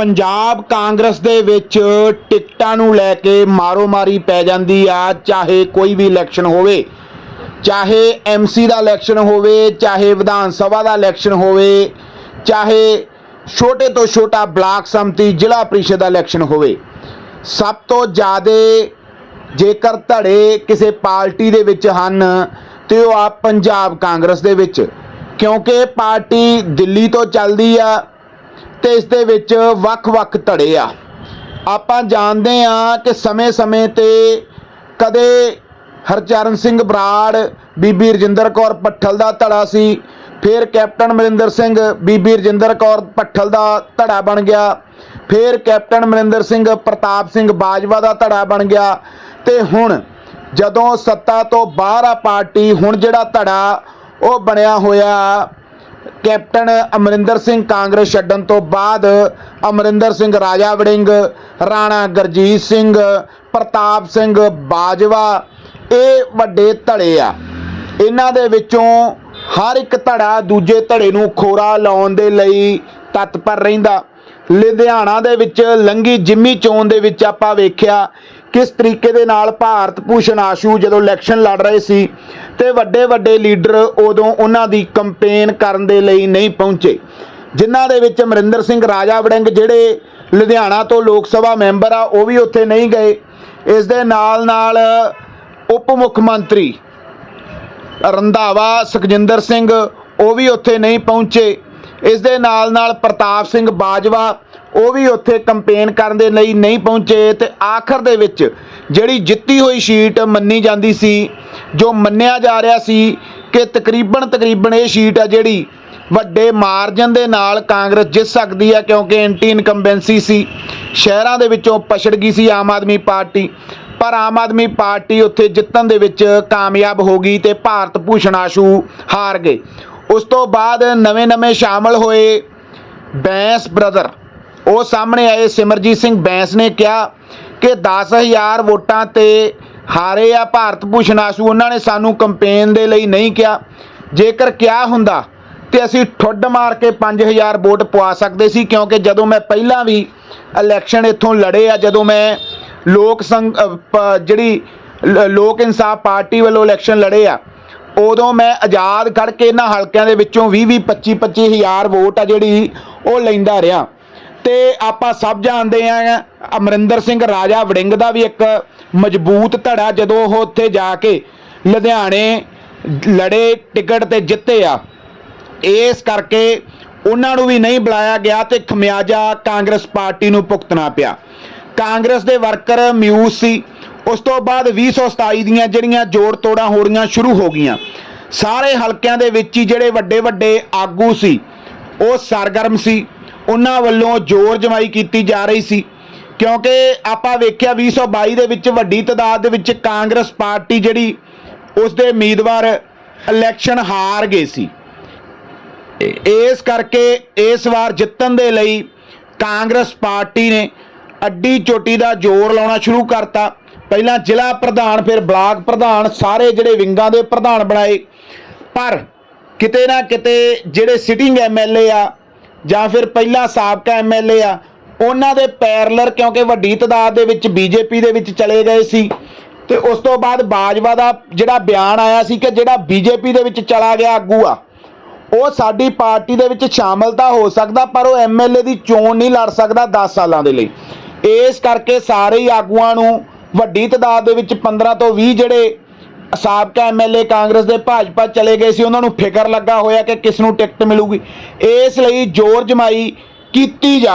ਪੰਜਾਬ ਕਾਂਗਰਸ ਦੇ ਵਿੱਚ ਟਿਕਟਾਂ ਨੂੰ ਲੈ ਕੇ ਮਾਰੋ ਮਾਰੀ ਪੈ ਜਾਂਦੀ ਆ, ਚਾਹੇ ਕੋਈ ਵੀ ਇਲੈਕਸ਼ਨ ਹੋਵੇ। ਚਾਹੇ ਐਮਸੀ ਦਾ ਇਲੈਕਸ਼ਨ ਹੋਵੇ, ਚਾਹੇ ਵਿਧਾਨ ਸਭਾ ਦਾ ਇਲੈਕਸ਼ਨ ਹੋਵੇ, ਚਾਹੇ ਛੋਟੇ ਤੋਂ ਛੋਟਾ ਬਲਾਕ ਸੰਮਤੀ, ਜ਼ਿਲ੍ਹਾ ਪ੍ਰੀਸ਼ਦ ਦਾ ਇਲੈਕਸ਼ਨ ਹੋਵੇ। ਸਭ ਤੋਂ ਜ਼ਿਆਦਾ ਜੇਕਰ ਧੜੇ ਕਿਸੇ ਪਾਰਟੀ ਦੇ ਵਿੱਚ ਹਨ, ਤੇ ਉਹ ਆ ਪੰਜਾਬ ਕਾਂਗਰਸ ਦੇ ਵਿੱਚ। ਕਿਉਂਕਿ ਪਾਰਟੀ ਦਿੱਲੀ ਤੋਂ ਚੱਲਦੀ ਆ ਤੇ ਇਸ ਦੇ ਵਿੱਚ ਵੱਖ-ਵੱਖ ਧੜੇ ਆ। ਆਪਾਂ ਜਾਣਦੇ ਆ ਕਿ ਸਮੇਂ-ਸਮੇਂ ਤੇ ਕਦੇ ਹਰਚਰਨ ਸਿੰਘ ਬਰਾੜ, ਬੀਬੀ ਰਜਿੰਦਰ ਕੌਰ ਪੱਠਲ ਦਾ ਧੜਾ ਸੀ, ਫਿਰ ਕੈਪਟਨ ਅਮਰਿੰਦਰ ਸਿੰਘ, ਬੀਬੀ ਰਜਿੰਦਰ ਕੌਰ ਪੱਠਲ ਦਾ ਧੜਾ ਬਣ ਗਿਆ, ਫਿਰ ਕੈਪਟਨ ਅਮਰਿੰਦਰ ਸਿੰਘ ਪ੍ਰਤਾਪ ਸਿੰਘ ਬਾਜਵਾ ਦਾ ਧੜਾ ਬਣ ਗਿਆ ਤੇ ਹੁਣ ਜਦੋਂ ਸੱਤਾ ਤੋਂ ਬਾਹਰ ਆ ਪਾਰਟੀ, ਹੁਣ ਜਿਹੜਾ ਧੜਾ ਉਹ ਬਣਿਆ ਹੋਇਆ ਕੈਪਟਨ ਅਮਰਿੰਦਰ ਸਿੰਘ ਕਾਂਗਰਸ ਛੱਡਣ ਤੋਂ ਬਾਅਦ ਅਮਰਿੰਦਰ ਸਿੰਘ, ਰਾਜਾ ਵੜਿੰਗ, ਰਾਣਾ ਗਰਜੀਤ ਸਿੰਘ, ਪ੍ਰਤਾਪ ਸਿੰਘ ਬਾਜਵਾ, ਇਹ ਵੱਡੇ ਧੜੇ ਆ। ਇਹਨਾਂ ਦੇ ਵਿੱਚੋਂ ਹਰ ਇੱਕ ਧੜਾ ਦੂਜੇ ਧੜੇ ਨੂੰ ਖੋਰਾ ਲਾਉਣ ਦੇ ਲਈ ਤਤਪਰ ਰਹਿੰਦਾ। ਲੁਧਿਆਣਾ ਦੇ ਵਿੱਚ ਲੰਗੀ ਜਿੰਮੀ ਚੋਣ ਦੇ ਵਿੱਚ ਆਪਾਂ ਵੇਖਿਆ ਕਿਸ ਤਰੀਕੇ ਦੇ ਨਾਲ ਭਾਰਤ ਭੂਸ਼ਣ ਆਸ਼ੂ ਜਦੋਂ ਇਲੈਕਸ਼ਨ ਲੜ ਰਹੇ ਸੀ ਤੇ ਵੱਡੇ ਵੱਡੇ ਲੀਡਰ ਉਦੋਂ ਉਹਨਾਂ ਦੀ ਕੰਪੇਨ ਕਰਨ ਦੇ ਲਈ ਨਹੀਂ ਪਹੁੰਚੇ, ਜਿਨ੍ਹਾਂ ਦੇ ਵਿੱਚ ਅਮਰਿੰਦਰ ਸਿੰਘ ਰਾਜਾ ਵੜਿੰਗ ਜਿਹੜੇ ਲੁਧਿਆਣਾ ਤੋਂ ਲੋਕ ਸਭਾ ਮੈਂਬਰ ਆ, ਉਹ ਵੀ ਉੱਥੇ ਨਹੀਂ ਗਏ। ਇਸ ਦੇ ਨਾਲ ਨਾਲ ਉਪ ਮੁੱਖ ਮੰਤਰੀ ਰੰਧਾਵਾ, ਸੁਖਜਿੰਦਰ ਸਿੰਘ, ਉਹ ਵੀ ਉੱਥੇ ਨਹੀਂ ਪਹੁੰਚੇ। ਇਸ ਦੇ ਨਾਲ ਨਾਲ ਪ੍ਰਤਾਪ ਸਿੰਘ ਬਾਜਵਾ ਉਹ ਵੀ ਉੱਥੇ ਕੰਪੇਨ ਕਰਨ ਦੇ ਲਈ ਨਹੀਂ ਪਹੁੰਚੇ ਤੇ ਆਖਰ ਦੇ ਵਿੱਚ ਜਿਹੜੀ ਜਿੱਤੀ ਹੋਈ ਸੀਟ ਮੰਨੀ ਜਾਂਦੀ ਸੀ, ਜੋ ਮੰਨਿਆ ਜਾ ਰਿਹਾ ਸੀ ਕਿ ਤਕਰੀਬਨ ਤਕਰੀਬਨ ਇਹ ਸੀਟ ਆ ਜਿਹੜੀ ਵੱਡੇ ਮਾਰਜਨ ਦੇ ਨਾਲ ਕਾਂਗਰਸ ਜਿੱਤ ਸਕਦੀ ਹੈ ਕਿਉਂਕਿ ਐਂਟੀ ਇਨਕੰਬੈਂਸੀ ਸੀ, ਸ਼ਹਿਰਾਂ ਦੇ ਵਿੱਚੋਂ ਪਛੜ ਗਈ ਸੀ ਆਮ ਆਦਮੀ ਪਾਰਟੀ, ਪਰ ਆਮ ਆਦਮੀ ਪਾਰਟੀ ਉੱਥੇ ਜਿੱਤਣ ਦੇ ਵਿੱਚ ਕਾਮਯਾਬ ਹੋ ਗਈ ਤੇ ਭਾਰਤ ਭੂਸ਼ਣ ਆਸ਼ੂ ਹਾਰ ਗਏ। ਉਸ ਤੋਂ ਬਾਅਦ ਨਵੇਂ-ਨਵੇਂ ਸ਼ਾਮਲ ਹੋਏ ਬੈਂਸ ਬ੍ਰਦਰ। ਉਹ ਸਾਹਮਣੇ ਆਏ, ਸਿਮਰਜੀਤ ਸਿੰਘ ਬੈਂਸ ਨੇ ਕਿਹਾ ਕਿ 10000 ਵੋਟਾਂ ਤੇ ਹਾਰੇ ਆ ਭਾਰਤ ਭੂਸ਼ਣ ਆਸ਼ੂ। ਉਹਨਾਂ ਨੇ ਸਾਨੂੰ ਕੰਪੇਨ ਦੇ ਲਈ ਨਹੀਂ ਕਿਹਾ। ਜੇਕਰ ਕਿਹਾ ਹੁੰਦਾ ਤੇ ਅਸੀਂ ਠੁੱਡ ਮਾਰ ਕੇ 5000 ਵੋਟ ਪਵਾ ਸਕਦੇ ਸੀ, ਕਿਉਂਕਿ ਜਦੋਂ ਮੈਂ ਪਹਿਲਾਂ ਵੀ ਇਲੈਕਸ਼ਨ ਇੱਥੋਂ ਲੜੇ ਆ, ਜਦੋਂ ਮੈਂ ਲੋਕ ਸੰਘ ਜਿਹੜੀ ਲੋਕ ਇਨਸਾਫ ਪਾਰਟੀ ਵੱਲੋਂ ਇਲੈਕਸ਼ਨ ਲੜੇ ਆ ਉਦੋਂ ਮੈਂ ਆਜ਼ਾਦ ਖੜ ਕੇ ਇਹਨਾਂ ਹਲਕਿਆਂ ਦੇ ਵਿੱਚੋਂ 20 20 25 25000 ਵੋਟ ਆ ਜਿਹੜੀ ਉਹ ਲੈਂਦਾ ਰਿਹਾ। ਤੇ ਆਪਾਂ ਸਭ ਜਾਣਦੇ ਆ ਅਮਰਿੰਦਰ ਸਿੰਘ ਰਾਜਾ ਵੜਿੰਗ ਦਾ ਵੀ ਇੱਕ ਮਜ਼ਬੂਤ ਧੜਾ ਜਦੋਂ ਉਹ ਉੱਥੇ ਜਾ ਕੇ ਲੁਧਿਆਣੇ ਲੜੇ, ਟਿਕਟ ਤੇ ਜਿੱਤੇ ਆ। ਇਸ ਕਰਕੇ ਉਹਨਾਂ ਨੂੰ ਵੀ ਨਹੀਂ ਬੁਲਾਇਆ ਗਿਆ ਤੇ ਖਮਿਆਜਾ ਕਾਂਗਰਸ ਪਾਰਟੀ ਨੂੰ ਭੁਗਤਣਾ ਪਿਆ। ਕਾਂਗਰਸ ਦੇ ਵਰਕਰ ਮਿਊਸ ਸੀ। ਉਸ ਤੋਂ ਬਾਅਦ 2027 ਦੀਆਂ ਜਿਹੜੀਆਂ ਜੋੜ ਤੋੜਾਂ ਹੋਣੀਆਂ ਸ਼ੁਰੂ ਹੋ ਗਈਆਂ। ਸਾਰੇ ਹਲਕਿਆਂ ਦੇ ਵਿੱਚ ਹੀ ਜਿਹੜੇ ਵੱਡੇ ਵੱਡੇ ਆਗੂ ਸੀ, ਉਹ ਸਰਗਰਮ ਸੀ। ਉਹਨਾਂ ਵੱਲੋਂ ਜ਼ੋਰ ਜਮਾਈ ਕੀਤੀ ਜਾ ਰਹੀ ਸੀ। ਕਿਉਂਕਿ ਆਪਾਂ ਵੇਖਿਆ 2022 ਦੇ ਵਿੱਚ ਵੱਡੀ ਤਾਦਾਦ ਦੇ ਵਿੱਚ ਕਾਂਗਰਸ ਪਾਰਟੀ ਜਿਹੜੀ, ਉਸ ਦੇ ਉਮੀਦਵਾਰ ਇਲੈਕਸ਼ਨ ਹਾਰ ਗਏ ਸੀ। ਇਸ ਕਰਕੇ ਇਸ ਵਾਰ ਜਿੱਤਣ ਦੇ ਲਈ ਕਾਂਗਰਸ ਪਾਰਟੀ ਨੇ ਅੱਡੀ ਚੋਟੀ ਦਾ ਜ਼ੋਰ ਲਾਉਣਾ ਸ਼ੁਰੂ ਕਰਤਾ। ਪਹਿਲਾਂ ਜ਼ਿਲ੍ਹਾ ਪ੍ਰਧਾਨ, ਫਿਰ ਬਲਾਕ ਪ੍ਰਧਾਨ, ਸਾਰੇ ਜਿਹੜੇ ਵਿੰਗਾਂ ਦੇ ਪ੍ਰਧਾਨ ਬਣਾਏ। ਪਰ ਕਿਤੇ ਨਾ ਕਿਤੇ ਜਿਹੜੇ ਸਿਟਿੰਗ ਐਮਐਲਏ ਆ, ਜਾਂ ਫਿਰ ਪਹਿਲਾਂ ਸਾਬਕਾ ਐਮਐਲਏ ਆ, ਉਹਨਾਂ ਦੇ ਪੈਰਲਰ ਕਿਉਂਕਿ ਵੱਡੀ ਤਾਦਾਦ ਦੇ ਵਿੱਚ ਬੀਜੇਪੀ ਦੇ ਵਿੱਚ ਚਲੇ ਗਏ ਸੀ, ਤੇ ਉਸ ਤੋਂ ਬਾਅਦ ਬਾਜਵਾ ਦਾ ਜਿਹੜਾ ਬਿਆਨ ਆਇਆ ਸੀ ਕਿ ਜਿਹੜਾ ਬੀਜੇਪੀ ਦੇ ਵਿੱਚ ਚਲਾ ਗਿਆ ਆਗੂ ਆ, ਉਹ ਸਾਡੀ ਪਾਰਟੀ ਦੇ ਵਿੱਚ ਸ਼ਾਮਲ ਤਾਂ ਹੋ ਸਕਦਾ, ਪਰ ਉਹ ਐਮਐਲਏ ਦੀ ਚੋਣ ਨਹੀਂ ਲੜ ਸਕਦਾ 10 ਸਾਲਾਂ ਦੇ ਲਈ। ਇਸ ਕਰਕੇ ਸਾਰੇ ਹੀ ਆਗੂਆਂ ਨੂੰ ਵੱਡੀ ਤਾਦਾਦ ਦੇ ਵਿੱਚ 15 ਤੋਂ 20 ਜਿਹੜੇ ਸਾਬਕਾ ਐਮਐਲਏ ਕਾਂਗਰਸ ਦੇ ਭਾਜਪਾ ਚਲੇ ਗਏ ਸੀ, ਉਹਨਾਂ ਨੂੰ ਫਿਕਰ ਲੱਗਾ ਹੋਇਆ ਕਿ ਕਿਸ ਨੂੰ ਟਿਕਟ ਮਿਲੂਗੀ। ਇਸ ਲਈ ਜ਼ੋਰ ਜਮਾਈ ਕੀਤੀ ਜਾ